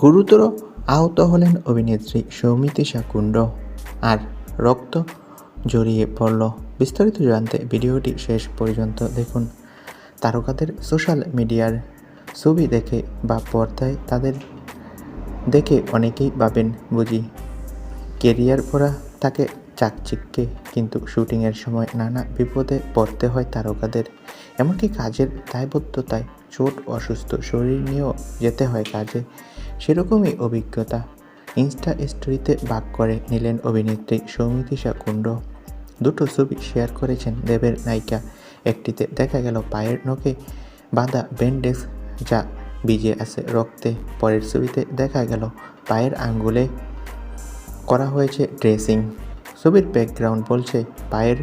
গুরুতর আহত হলেন অভিনেত্রী সৌমিত্রিষা কুণ্ড আর রক্ত জড়িয়ে পড়ল। বিস্তারিত জানতে ভিডিওটি শেষ পর্যন্ত দেখুন। তারকাদের সোশ্যাল মিডিয়ার ছবি দেখে বা পর্দায় তাদের দেখে অনেকেই ভাবেন বুঝি কেরিয়ার করা তাকে চাকচিককে কিন্তু শুটিংয়ের সময় নানা বিপদে পড়তে হয় তারকাদের। এমনকি কাজের দায়বদ্ধতায় চোট, অসুস্থ শরীর নিয়েও যেতে হয় কাজে। সেরকমই অভিজ্ঞতা। ইনস্টা স্টোরিতে ভাগ করে নিলেন অভিনেত্রী সৌমিতিষা কুণ্ড। দুটো ছবি শেয়ার করেছেন দেবের নায়িকা। একটিতে দেখা গেল পায়ের নখে বাঁধা ব্যান্ডেজ যা ভিজে আছে রক্তে। পরের ছবিতে দেখা গেল পায়ের আঙ্গুলে করা হয়েছে ড্রেসিং। ছবির ব্যাকগ্রাউন্ড বলছে পায়ের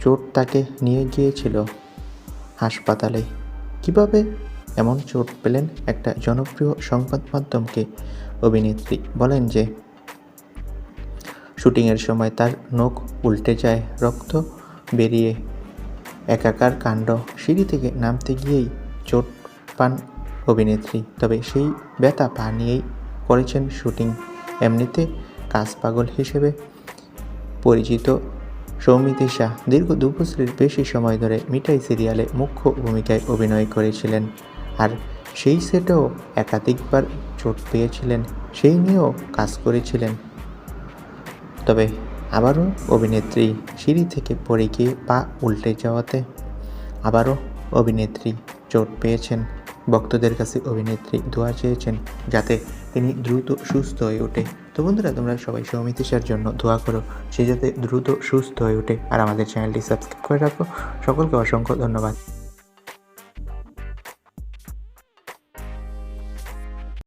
চোট তাকে নিয়ে গিয়েছিল হাসপাতালে। কীভাবে এমন চোট পেলেন একটা জনপ্রিয় সংবাদ মাধ্যমকে অভিনেত্রী। বলেন যে, শুটিংয়ের সময় তার নখ উল্টে যায়, রক্ত বেরিয়ে একাকার কাণ্ড। সিঁড়ি থেকে নামতে গিয়েই চোট পান অভিনেত্রী, তবে সেই ব্যথা পা নিয়েই করেছেন শুটিং। এমনিতে কাজ পাগল হিসেবে পরিচিত সৌমিতিষা দীর্ঘ দু বছরের বেশি সময় ধরে মিঠাই সিরিয়ালে মুখ্য ভূমিকায় অভিনয় করেছিলেন। আর সেই সেটেও একাধিকবার চোট পেয়েছিলেন, সেই নিয়েও কাজ করেছিলেন। তবে আবারও অভিনেত্রী সিঁড়ি থেকে পড়ে গিয়ে পা উল্টে যাওয়াতে আবারও অভিনেত্রী চোট পেয়েছেন। ভক্তদের কাছে অভিনেত্রী দোয়া চেয়েছেন যাতে তিনি দ্রুত সুস্থ হয়ে ওঠে। তো বন্ধুরা, তোমরা সবাই সৌমিতিষার জন্য দোয়া করো, সে যাতে দ্রুত সুস্থ হয়ে ওঠে। আর আমাদের চ্যানেলটি সাবস্ক্রাইব করে রাখো। সকলকে অসংখ্য ধন্যবাদ।